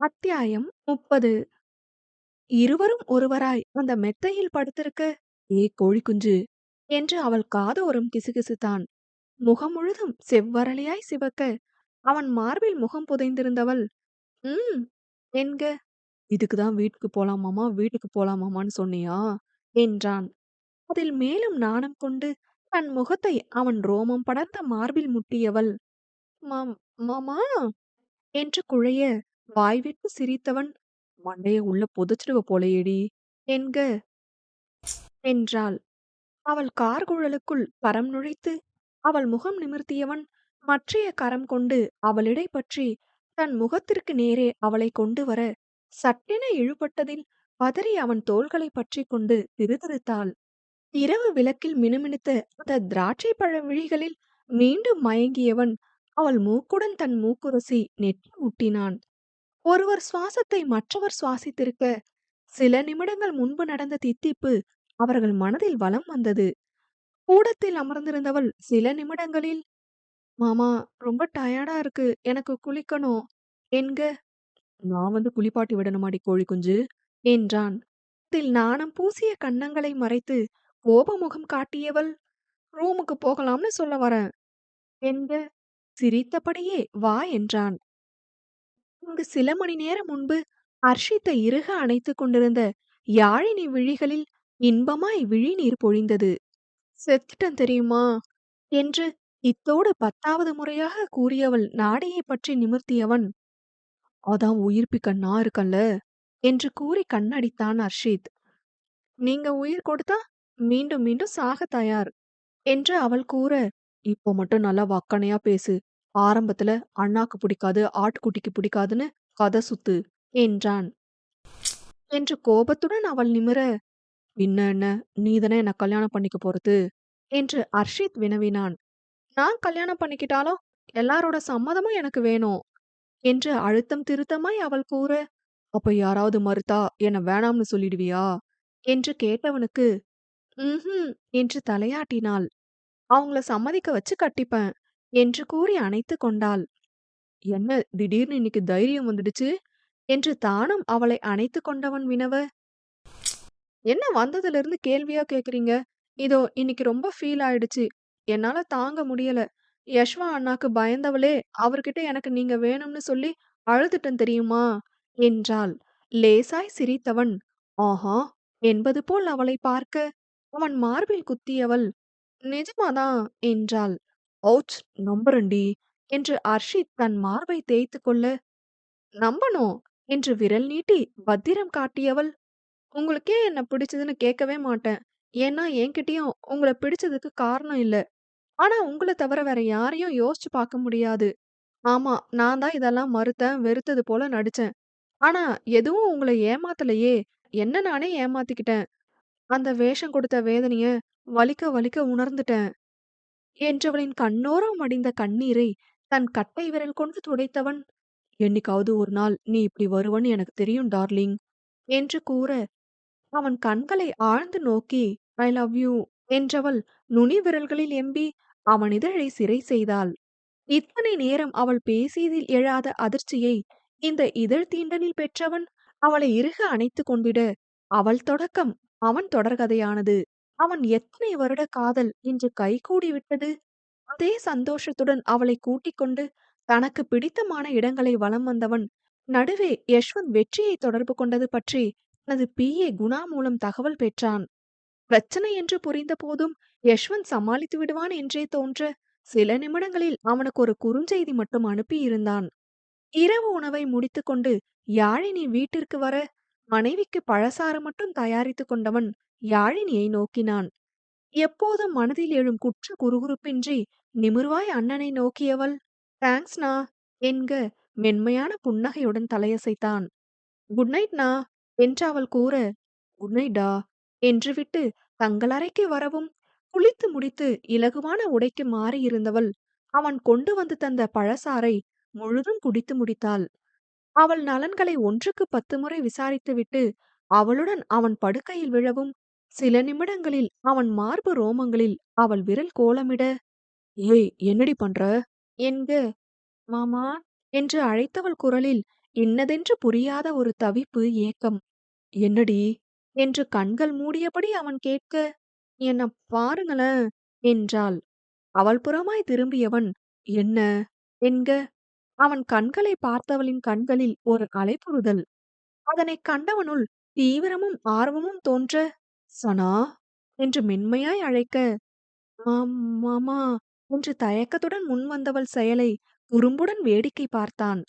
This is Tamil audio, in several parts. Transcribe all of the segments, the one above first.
அத்தியாயம் முப்பது. இருவரும் ஒருவராய் அந்த மெத்தையில் படுத்திருக்க ஏ கோழி குஞ்சு! என்று அவள் காதோரம் கிசுகிசுத்தான். முகம் முழுதும் செவ்வரளியாய் சிவக்க அவன் மார்பில் முகம் புதைந்திருந்தவள் ம் என்க. இதுக்குதான் வீட்டுக்கு போலாமாமா வீட்டுக்கு போலாமாமான்னு சொன்னியா? என்றான். அதில் மேலும் நாணம் கொண்டு தன் முகத்தை அவன் ரோமம் படர்ந்த மார்பில் முட்டியவள் மாமா! என்று குழைய வாய்விட்டு சிரித்தவன் மண்டைய உள்ள புதைச்சிடுவ போலையேடி என்க? என்றாள். அவள் கார்குழலுக்குள் கரம் நுழைத்து அவள் முகம் நிமிர்த்தியவன் மற்றைய கரம் கொண்டு அவளிடை பற்றி தன் முகத்திற்கு நேரே அவளை கொண்டு வர சட்டென இழுபட்டதில் பதறி அவன் தோள்களை பற்றி கொண்டு திருதிருத்தாள் இரவு விளக்கில் மினுமினுத்த அந்த திராட்சை பழ விழிகளில் மீண்டும் மயங்கியவன் அவள் மூக்குடன் தன் மூக்குரசி நெற்றி முட்டினான் ஒருவர் சுவாசத்தை மற்றவர் சுவாசித்திருக்க சில நிமிடங்கள் முன்பு நடந்த தித்திப்பு அவர்கள் மனதில் வலம் வந்தது. கூடத்தில் அமர்ந்திருந்தவள் சில நிமிடங்களில் மாமா ரொம்ப டயர்டா இருக்கு எனக்கு குளிக்கணும் என்க? நான் வந்து குளிப்பாட்டி விடணுமாடி கோழி குஞ்சு என்றான். தில் நாணம் பூசிய கன்னங்களை மறைத்து கோபமுகம் காட்டியவள் ரூமுக்கு போகலாம்னு சொல்ல வரேன் என்க. சிரித்தபடியே வா என்றான். அங்கு சில மணி நேரம் முன்பு ஹர்ஷித்தை இறுக அணைத்துக் கொண்டிருந்த யாழினி விழிகளில் இன்பமாய் விழிநீர் பொழிந்தது. செத்துட்டன் தெரியுமா? என்று இத்தோடு பத்தாவது முறையாக கூறியவள் நாடையை பற்றி நிமிர்த்தியவன் அதான் உயிர்ப்பிக்க நான் இருக்கல்ல? என்று கூறி கண்ணடித்தான் ஹர்ஷித். நீங்க உயிர் கொடுத்தா மீண்டும் மீண்டும் சாக தயார் என்று அவள் கூற இப்போ மட்டும் நல்லா வக்கனையா பேசு. ஆரம்பத்துல அண்ணாக்கு பிடிக்காது ஆட்டுக்குட்டிக்கு பிடிக்காதுன்னு கதை சுத்து என்றான். என்று கோபத்துடன் அவள் நிமிர பின்ன என்ன? நீதானே என்ன கல்யாணம் பண்ணிக்க போறது? என்று அர்ஷித் வினவினான். நான் கல்யாணம் பண்ணிக்கிட்டாலும் எல்லாரோட சம்மதமும் எனக்கு வேணும் என்று அழுத்தம் திருத்தமாய் அவள் கூற அப்ப யாராவது மறுத்தா என்ன வேணாம்னு சொல்லிடுவியா? என்று கேட்டவனுக்கு ம் என்று தலையாட்டினாள். அவங்கள சம்மதிக்க வச்சு கட்டிப்பேன். என்று கூறி அணைத்து கொண்டாள். என்ன திடீர்னு இன்னைக்கு தைரியம் வந்துடுச்சு? என்று தானும் அவளை அணைத்து கொண்டவன் வினவ. என்ன வந்ததுல இருந்து கேள்வியா கேக்குறீங்க? இதோ இன்னைக்கு ரொம்ப ஃபீல் ஆயிடுச்சு. என்னால தாங்க முடியல. யஷ்வா அண்ணாக்கு பயந்தவளே அவர்கிட்ட எனக்கு நீங்க வேணும்னு சொல்லி அழுதுட்டன் தெரியுமா? என்றாள். லேசாய் சிரித்தவன். ஆஹா என்பது போல் அவளை பார்க்க. அவன் மார்பில் குத்தியவள். நிஜமாதான்? என்றாள். "அவுச்! நம்புறண்டி? என்று அர்ஷித் தன் மார்பை தேய்த்து கொள்ள நம்பணும் என்று விரல் நீட்டி பத்திரம் காட்டியவள் உங்களுக்கே என்ன பிடிச்சதுன்னு கேட்கவே மாட்டேன். ஏன்னா என்கிட்டயும் உங்களை பிடிச்சதுக்கு காரணம் இல்ல. ஆனா உங்களை தவிர வேற யாரையும் யோசிச்சு பார்க்க முடியாது. ஆமா நான் தான் இதெல்லாம் மறுத்தேன் வெறுத்தது போல நடிச்சேன். ஆனா எதுவும் உங்களை ஏமாத்தலையே. என்ன நானே ஏமாத்திக்கிட்டேன். அந்த வேஷம் கொடுத்த வேதனைய வலிக்க வலிக்க உணர்ந்துட்டேன். என்றவளின் கண்ணோரம் அடிந்த கண்ணீரை தன் கட்டை விரல் கொண்டு துடைத்தவன் என்னைக்காவது ஒரு நாள் நீ இப்படி வருவன்னு எனக்கு தெரியும் டார்லிங் என்று கூற அவன் கண்களை ஆழ்ந்து நோக்கி ஐ லவ் யூ என்றவள் நுனி விரல்களில் எம்பி அவன் இதழை சிறை செய்தாள். இத்தனை நேரம் அவள் பேசியதில் எழாத அதிர்ச்சியை இந்த இதழ் தீண்டனில் பெற்றவன் அவளை இறுக அணைத்து கொண்டிட அவள் தொடக்கம் அவன் தொடர்கதையானது அவன் எத்தனை வருட காதல் இன்று கைகூடி விட்டது. அதே சந்தோஷத்துடன் அவளை கூட்டிக் கொண்டு தனக்கு பிடித்தமான இடங்களை வலம் வந்தவன் நடுவே யஷ்வந்த் வெற்றியை தொடர்பு கொண்டது பற்றி தனது பிஏ குணா மூலம் தகவல் பெற்றான். பிரச்சனை என்று புரிந்த போதும் யஷ்வந்த் சமாளித்து விடுவான் என்றே தோன்ற சில நிமிடங்களில் அவனுக்கு ஒரு குறுஞ்செய்தி மட்டும் அனுப்பியிருந்தான். இரவு உணவை முடித்துக்கொண்டு யாழினி வீட்டிற்கு வர மனைவிக்கு பழசாறு மட்டும் தயாரித்து கொண்டவன் யாழினியை நோக்கினான். எப்போதும் மனதில் எழும் குற்ற குறுகுறுப்பின்றி நிமிர்வாய் அண்ணனை நோக்கியவள். தேங்க்ஸ்னா என்க மென்மையான புன்னகையுடன் தலையசைத்தான். குட் நைட்ண்ணா என்று அவள் கூற குட் நைட்டா என்று விட்டு தங்கள் அறைக்கு வரவும் குளித்து முடித்து இலகுவான உடைக்கு மாறியிருந்தவள் அவன் கொண்டு வந்து தந்த பழசாரை முழுதும் குடித்து முடித்தாள். அவள் நலன்களை ஒன்றுக்கு பத்து முறை விசாரித்துவிட்டு அவளுடன் அவன் படுக்கையில் விழவும் சில நிமிடங்களில் அவன் மார்பு ரோமங்களில் அவள் விரல் கோலமிட ஏய் என்னடி பண்ற? என்க மாமா என்று அழைத்தவள் குரலில் இன்னதென்று புரியாத ஒரு தவிப்பு ஏக்கம். என்னடி? என்று கண்கள் மூடியபடி அவன் கேட்க என்ன பாருங்களேன் என்றாள். அவள் புறமாய் திரும்பியவன் என்ன? என்க அவன் கண்களை பார்த்தவளின் கண்களில் ஒரு அலைப்புறுதல் அதனைக் கண்டவனுள் தீவிரமும் ஆர்வமும் தோன்ற சனா என்று மென்மையாய் அழைக்க "மாம், மாமா என்று தயக்கத்துடன் முன்வந்தவள் செயலை குறும்புடன் வேடிக்கை பார்த்தான்.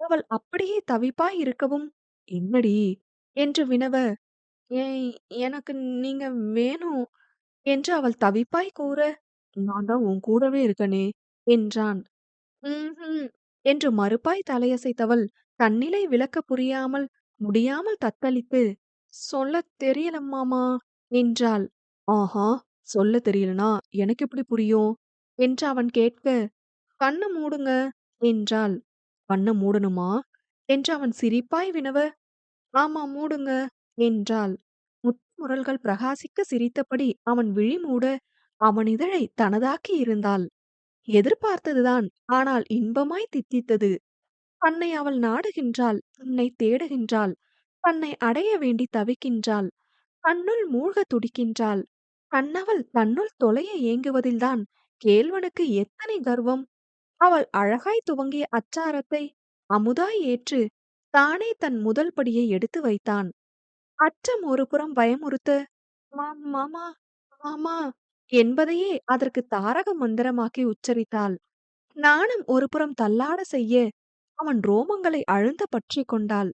அவள் அப்படியே தவிப்பாய் இருக்கவும் என்னடி? என்று வினவ ஏ எனக்கு நீங்க வேணும் என்று அவள் தவிப்பாய் கூற நான் தான் உன் கூடவே இருக்கனே என்றான். ம்ஹும் என்று மறுப்பாய் தலையசைத்தவள் தன்னிலை விளக்க புரியாமல் முடியாமல் தத்தளித்து சொல்லத் தெரியலம்மாமா என்றாள். ஆஹா சொல்ல தெரியலனா எனக்கு எப்படி புரியும்? என்று அவன் கேட்க கண்ணை மூடுங்க என்றாள். கண்ணை மூடணுமா? என்று அவன் சிரிப்பாய் வினவ ஆமா மூடுங்க என்றாள். முத்துமுரல்கள் பிரகாசிக்க சிரித்தபடி அவன் விழி மூட அவன் இதழை தனதாக்கி இருந்தாள். எதிர்பார்த்ததுதான் ஆனால் இன்பமாய் தித்தித்தது. தன்னை அவள் நாடுகின்றாள் உன்னை தேடுகின்றாள். தன்னை அடைய வேண்டி தவிக்கின்றாள். தன்னுள் மூழ்க துடிக்கின்றாள். தன்னவள் தன்னுள் தொலைய ஏங்குவதில்தான் கேள்வனுக்கு எத்தனை கர்வம்? அவள் அழகாய் துவங்கிய அச்சாரத்தை அமுதாய் ஏற்று தானே தன் முதல் படியை எடுத்து வைத்தான். அச்சம் ஒரு புறம் பயமுறுத்த மாமா மாமா என்பதையே அதற்கு தாரக மந்திரமாக்கி உச்சரித்தாள். நாணம் ஒருபுறம் தள்ளாட செய்ய அவன் ரோமங்களை அழுந்த பற்றி கொண்டாள்.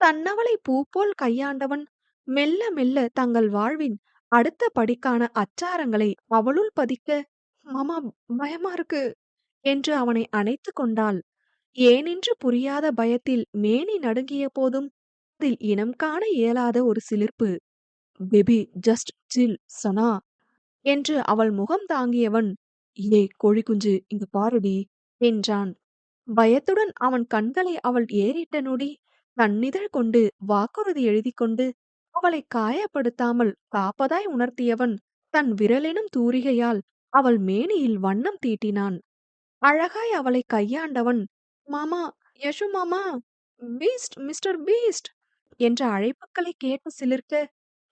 தன்னவளை பூ போல் கையாண்டவன். மெல்ல மெல்ல தங்கள் வாழ்வின் அடுத்த படிக்கான அச்சாரங்களை அவளுள் பதிக்க மாமா பயமா இருக்கு என்று அவனை அணைத்து கொண்டாள். ஏனென்று புரியாத பயத்தில் மேனி நடுங்கிய போதும் அதில் இனம் காண இயலாத ஒரு சிலிர்ப்பு. பேபி ஜஸ்ட் சில் சனா என்று அவள் முகம் தாங்கியவன் ஏ கோழி குஞ்சு இங்கு பாருடி என்றான். பயத்துடன் அவன் கண்களை அவள் ஏறிட்ட நொடி தன்னிதழ் கொண்டு வாக்குறுதி எழுதி கொண்டு அவளை காயப்படுத்தாமல் காப்பதாய் உணர்த்தியவன் தன் விரலெனும் தூரிகையால் அவள் மேனியில் வண்ணம் தீட்டினான். அழகாய் அவளை கையாண்டவன் மாமா யசு மாமா பீஸ்ட் மிஸ்டர் பீஸ்ட் என்ற அழைப்புக்களை கேட்டு சிலிர்க்க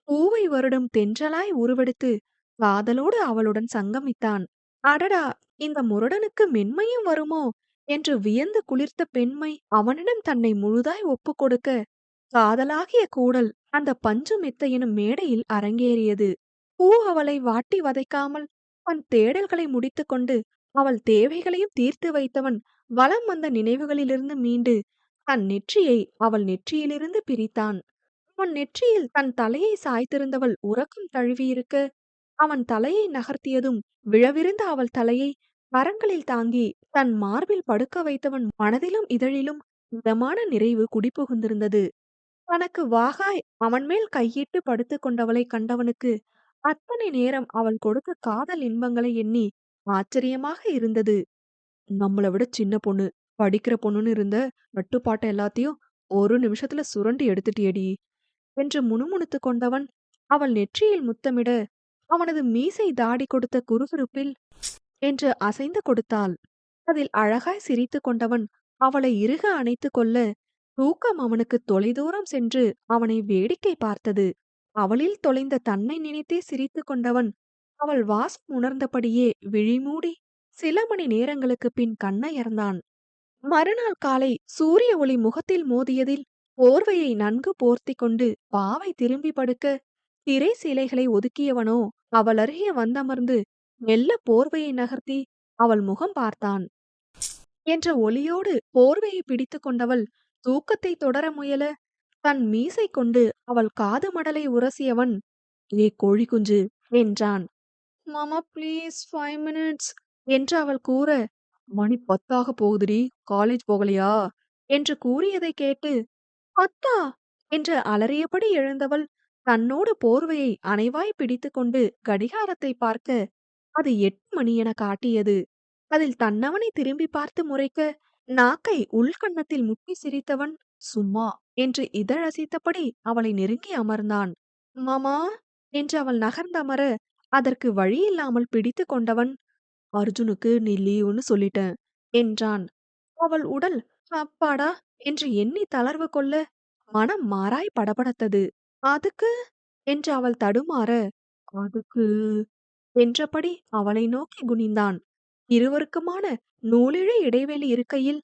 பூவை வருடம் தென்றலாய் உருவெடுத்து காதலோடு அவளுடன் சங்கமித்தான். அடடா இந்த முரடனுக்கு மென்மையும் வருமோ? என்று வியந்து குளிர்த்த பெண்மை அவனிடம் தன்னை முழுதாய் ஒப்புக் கொடுக்க காதலாகிய கூடல் அந்த பஞ்சு மெத்த எனும் மேடையில் அரங்கேறியது. பூ அவளை வாட்டி வதைக்காமல் அவன் தேடல்களை முடித்துக்கொண்டு அவள் தேவைகளையும் தீர்த்து வைத்தவன் வலம் வந்த நினைவுகளிலிருந்து மீண்டு தன் நெற்றியை அவள் நெற்றியிலிருந்து பிரித்தான். அவன் நெற்றியில் தன் தலையை சாய்த்திருந்தவள் உறக்கம் தழுவியிருக்க அவன் தலையை நகர்த்தியதும் விழவிருந்த அவள் தலையை கரங்களில் தாங்கி தன் மார்பில் படுக்க வைத்தவன் மனதிலும் இதழிலும் இதமான நிறைவு குடிபுகுந்திருந்தது. தனக்கு வாகாய் அவன் மேல் கையிட்டு படுத்துக் கொண்டவளை கண்டவனுக்கு அத்தனை நேரம் அவள் கொடுத்த காதல் இன்பங்களை எண்ணி ஆச்சரியமாக இருந்தது. நம்மளை விட சின்ன பொண்ணு படிக்கிற பொண்ணுன்னு இருந்த நட்டுப்பாட்டை எல்லாத்தையும் ஒரு நிமிஷத்துல சுரண்டி எடுத்துட்டியடி என்று முணுமுணுத்து கொண்டவன் அவள் நெற்றியில் முத்தமிட அவனது மீசை தாடி கொடுத்த குறுகுறுப்பில் என்று அசைந்து கொடுத்தாள். அதில் அழகாய் சிரித்து கொண்டவன் அவளை இறுக அணைத்து கொள்ள தூக்கம் அவனுக்கு தொலைதூரம் சென்று அவனை வேடிக்கை பார்த்தது. அவளில் தொலைந்த தன்னை நினைத்தே சிரித்து கொண்டவன் அவள் வாசம் உணர்ந்தபடியே விழிமூடி சில மணி நேரங்களுக்கு பின் கண்ணயர்ந்தான் மறுநாள் காலை சூரிய ஒளி முகத்தில் மோதியதில் போர்வையை நன்கு போர்த்தி கொண்டு பாவை திரும்பி படுக்க திரை சீலைகளை ஒதுக்கியவனோ அவள் அருகே வந்தமர்ந்து மெல்ல போர்வையை நகர்த்தி அவள் முகம் பார்த்தான். என்ற ஒலியோடு போர்வையை பிடித்து கொண்டவள் தூக்கத்தை தொடர முயல தன் மீசை கொண்டு அவள் காது மடலை உரசியவன் ஏ கோழி குஞ்சு என்றான். மாமா ப்ளீஸ் ஃபைவ் மினிட்ஸ் என்று அவள் கூற மணி பத்தாக போகுதுடி காலேஜ் போகலையா? என்று கூறியதை கேட்டு அத்தா! என்று அலறியபடி எழுந்தவள், தன்னோடு போர்வையை அணைவாய் பிடித்துக்கொண்டு கடிகாரத்தைப் பார்க்க, அது எட்டு மணி என காட்டியது. அதில் தன்னவனை திரும்பிப் பார்த்து முறைக்க, நாக்கை உள்கன்னத்தில் முட்டி சிரித்தவன், சும்மா என்று இதழசித்தபடி அவளை நெருங்கி அமர்ந்தான். மாமா என்று அவள் நகர்ந்தமர, அதற்கு வழியில்லாமல் பிடித்துக் கொண்டவன், அர்ஜுனுக்கு நீ லீவுன்னு சொல்லிட்டேன் என்றான். அவள் உடல் அப்பாடா என்று எண்ணி தளர்வு கொள்ள, மனம் மாறாய் படபடத்தது. அதுக்கு என்று அவள் தடுமாற, அதுக்கு என்றபடி அவளை நோக்கி குனிந்தான். இருவருக்குமான நூலிழை இடைவெளி இருக்கையில்,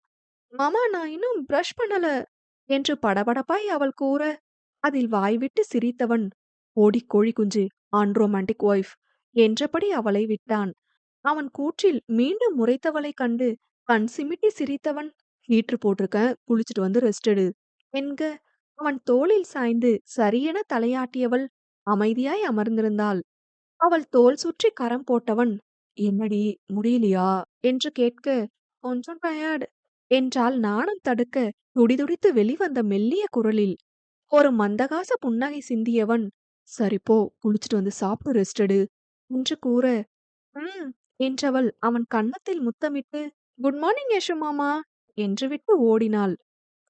மாமா நான் இன்னும் பிரஷ் பண்ணல என்று படபடப்பாய் அவள் கூற, அதில் வாய்விட்டு சிரித்தவன், ஓடி கோழி குஞ்சு அன்ரோமான்டிக் ஒய்ஃப் என்றபடி அவளை விட்டான். அவன் கூற்றில் மீண்டும் முறைத்தவளைக் கண்டு கண் சிமிட்டி சிரித்தவன், ஹீட்ரு போட்டிருக்க குளிச்சுட்டு வந்து ரெஸ்ட் எடு என்க, அவன் தோளில் சாய்ந்து சரியென தலையாட்டியவள் அமைதியாய் அமர்ந்திருந்தாள். அவள் தோல் சுற்றி கரம் போட்டவன், என்னடி முடியலையா என்று கேட்க, கொஞ்சம் டயர்டு என்றால் நாணம் தடுக்க, துடிதுடித்து வெளிவந்த மெல்லிய குரலில். ஒரு மந்தகாச புன்னகை சிந்தியவன், சரிப்போ குளிச்சுட்டு வந்து சாப்பிட்டு ரெஸ்டடு என்று கூற, ம் என்றவள் அவன் கன்னத்தில் முத்தமிட்டு, குட் மார்னிங் யஷு மாமா என்று விட்டு ஓடினாள்.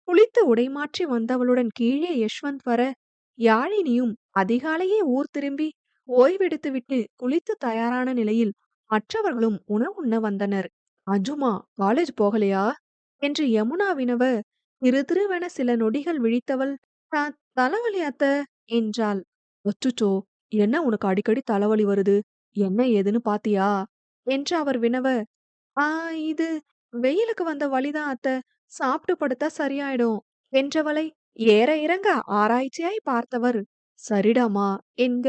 குளித்து உடைமாற்றி வந்தவளுடன் கீழே யஷ்வந்த் வர, யாழினியும் அதிகாலையே ஊர் திரும்பி ஓய்வெடுத்துவிட்டு குளித்து தயாரான நிலையில் மற்றவர்களும் உணவுண்ண வந்தனர். அஜுமா காலேஜ் போகலையா? என்று யமுனா வினவ, திருதிருவென சில நொடிகள் விழித்தவள், தலைவலி அத்த" என்றாள். ஒச்சுச்சோ என்ன உனக்கு அடிக்கடி தலைவலி வருது? என்ன ஏதுன்னு பாத்தியா? என்று அவர் வினவ, ஆ இது வெயிலுக்கு வந்த வழிதான் அத்த. சாப்பிட்டு படுத்தா சரியாயிடும் என்றவளை ஏற இறங்க ஆராய்ச்சியாய் பார்த்தவர். சரிடாமா? என்க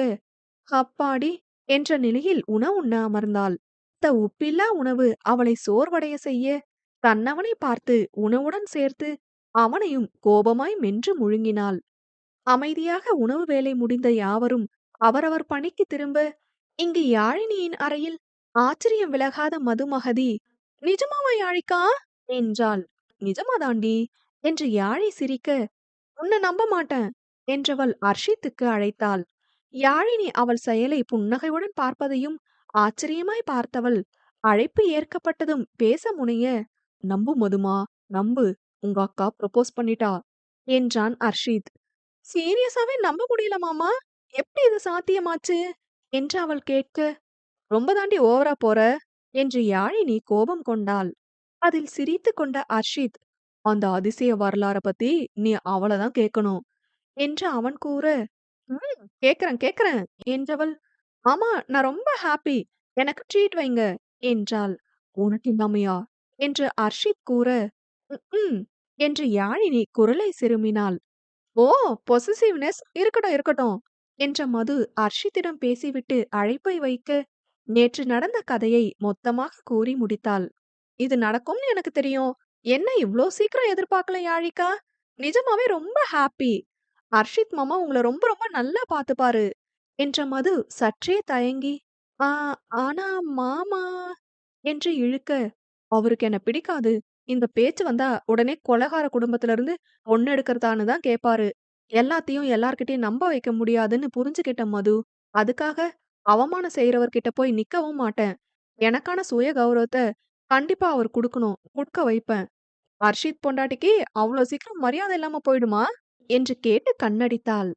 அப்பாடி என்ற நிலையில் உணவுண்ண அமர்ந்தாள் த உப்பில்லா உணவு அவளை சோர்வடைய செய்ய தன்னவனை பார்த்து உணவுடன் சேர்த்து அவனையும் கோபமாய் மென்று முழுங்கினாள். அமைதியாக உணவு வேலை முடிந்த யாவரும் அவரவர் பணிக்கு திரும்ப இங்கு யாழினியின் அறையில் ஆச்சரியம் விலகாத மதுமகதி நிஜமாவா யாழிக்கா? என்றாள். நிஜமாதாண்டி என்று யாழி சிரிக்க உன்னை நம்ப மாட்டேன் என்றவள் அர்ஷித்துக்கு அழைத்தாள். யாழினி அவள் செயலை புன்னகையுடன் பார்ப்பதையும் ஆச்சரியமாய் பார்த்தவள் அழைப்பு ஏற்கப்பட்டதும் பேச முனைய நம்பு மதுமா நம்பு உங்க அக்கா ப்ரொபோஸ் பண்ணிட்டா என்றான் அர்ஷித். சீரியஸாவே நம்ப முடியல மாமா எப்படி இது சாத்தியமாச்சு? என்று அவள் கேட்க ரொம்ப தாண்டி ஓவரா போற? என்று யாழினி கோபம் கொண்டாள். அதில் சிரித்து கொண்ட அர்ஷித் அந்த அதிசய வரலாற பத்தி நீ அவளதான் கேட்கணும் என்று அவன் கூற ம் கேக்குறேன் கேக்குறேன். என்றவள் ஆமா நான் ரொம்ப ஹாப்பி. எனக்கு ட்ரீட் வைங்க என்றாள். உனக்கு இல்லாமையா? என்று அர்ஷித் கூற ம் என்று யாழினி குரலை சிறுமினாள். ஓ பொசசிவ்னஸ் இருக்கட்டும் இருக்கட்டும் என்ற மது அர்ஷித்திடம் பேசிவிட்டு அழைப்பை வைக்க நேற்று நடந்த கதையை மொத்தமாக கூறி முடித்தாள். இது நடக்கும்னு எனக்கு தெரியும். என்ன இவ்ளோ சீக்கிரம் எதிர்பார்க்கல யாழிக்கா நிஜமாவே ரொம்ப ஹாப்பி. "ஹர்ஷித் மாமா உங்களை ரொம்ப ரொம்ப நல்லா பார்த்துப்பாரு என்ற மது சற்றே தயங்கி ஆ ஆனா மாமா என்று இழுக்க அவருக்கு என்ன பிடிக்காது. இந்த பேச்சு வந்தா உடனே கொலகார குடும்பத்துல இருந்து பொண்ணு எடுக்கிறதான்னு தான் கேட்பாரு எல்லாத்தையும் எல்லார்கிட்டயும் நம்ப வைக்க முடியாதுன்னு புரிஞ்சுகிட்ட மது. அதுக்காக அவமானம் செய்யறவர்கிட்ட போய் நிக்கவும் மாட்டேன். எனக்கான சுய கௌரவத்தை கண்டிப்பா அவர் குடுக்கணும் குடுக்க வைப்பேன். ஹர்ஷித் பொண்டாட்டிக்கு அவ்வளோ சீக்கிரம் மரியாதை இல்லாம போயிடுமா? என்று கேட்டு கண்ணடித்தாள்.